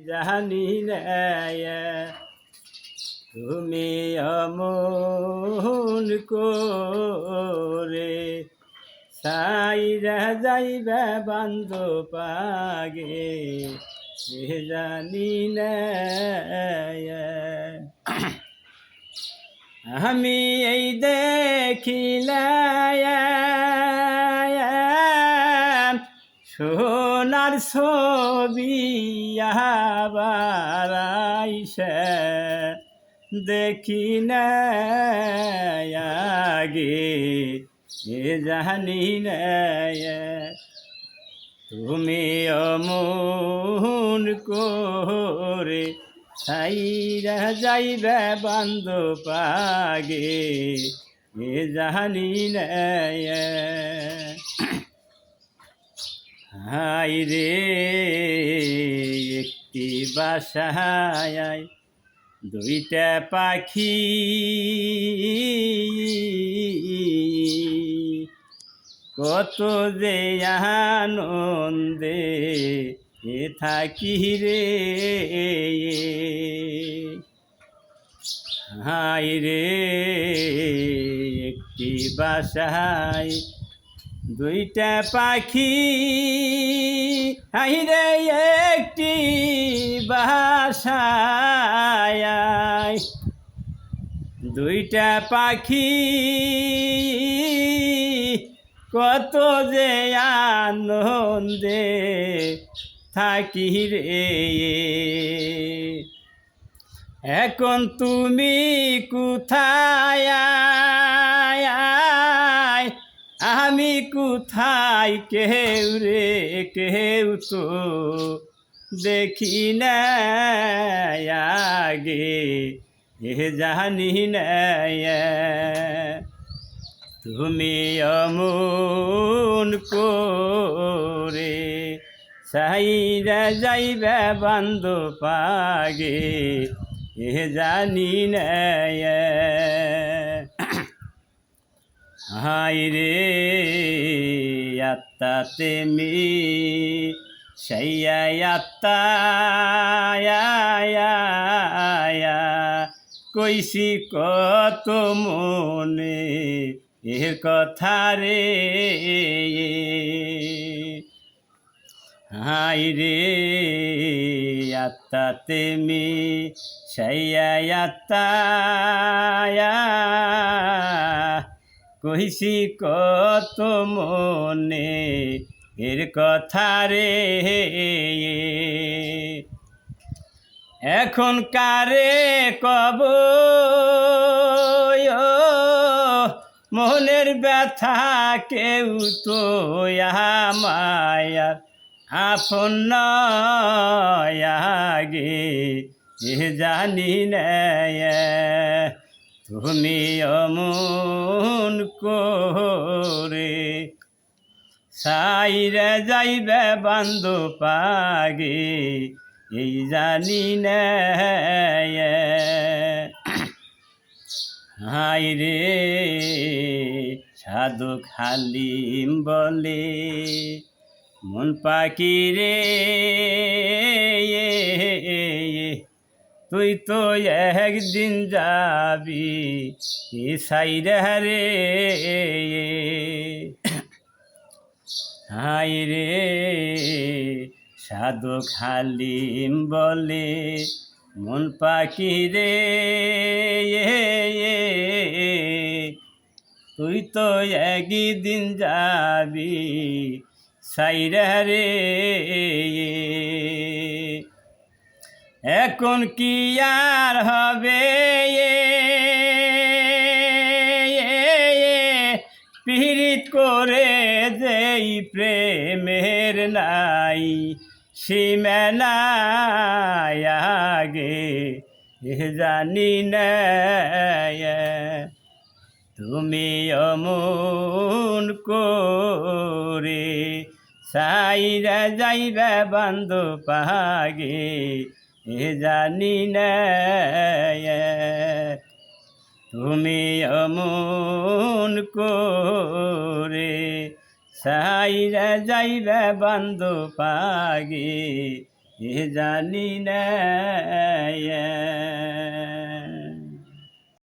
জানি তুমি অমন করে সাইরা যাইবে বান্ধ পাগে জানি আমি এই দেখিলাম ছবি আবার আইসে, দেখি না এ জানি না তুমি অমন করে সাইরা যাইবে বান্ধ পাগে এ জানি না হাই রে, একটি বাসায় দুইটা পাখি। কত যে আনন্দে এ থাকি রে। হাই রে, একটি বাসায় দুইটা পাখি, হাই রে একটি বাসায় দুইটা পাখি, কত যে আনন্দে থাকি রে। এখন তুমি কোথায় কোথায় কেউ রে, কেউ তো দেখি আগে, এ জানি তুমি অমন করে সাইরা যাইবে বান্ধ পাগে, এ জানি না হাই রে আত্মাতে মি সাইয়া আত্মা কত মনে এ কথা রে। হাই রে আত্মাতে মি সাইয়া আত্মা কইসি কত মনে এর কথা রে। এখন কারে কব? মনের ব্যথা কেউ তো মায়ার আপন নয় আগে জানি না। তুমি অমন করে। সাইরে যাইবে বান্ধ পাগে, এই জানি না হাই রে সাধু খালিম বলে, মন পাখি রে তুই তো একদিন যাবি সাইরে রে হাই রে, সাধু খালিম বলে মন পাখি রে। তুই তো একদিন যাবি সাইরে রে এখন কি আর হবে? পীড়িত করে যেই প্রেমের নাই, সীমানায় আগে জানি না তুমি অমন করে সাইরা যাইবে বান্ধ পাগে এ জানি না তুমি অমন করে সাইরা যাইবে বান্ধ পাগে এ জানি না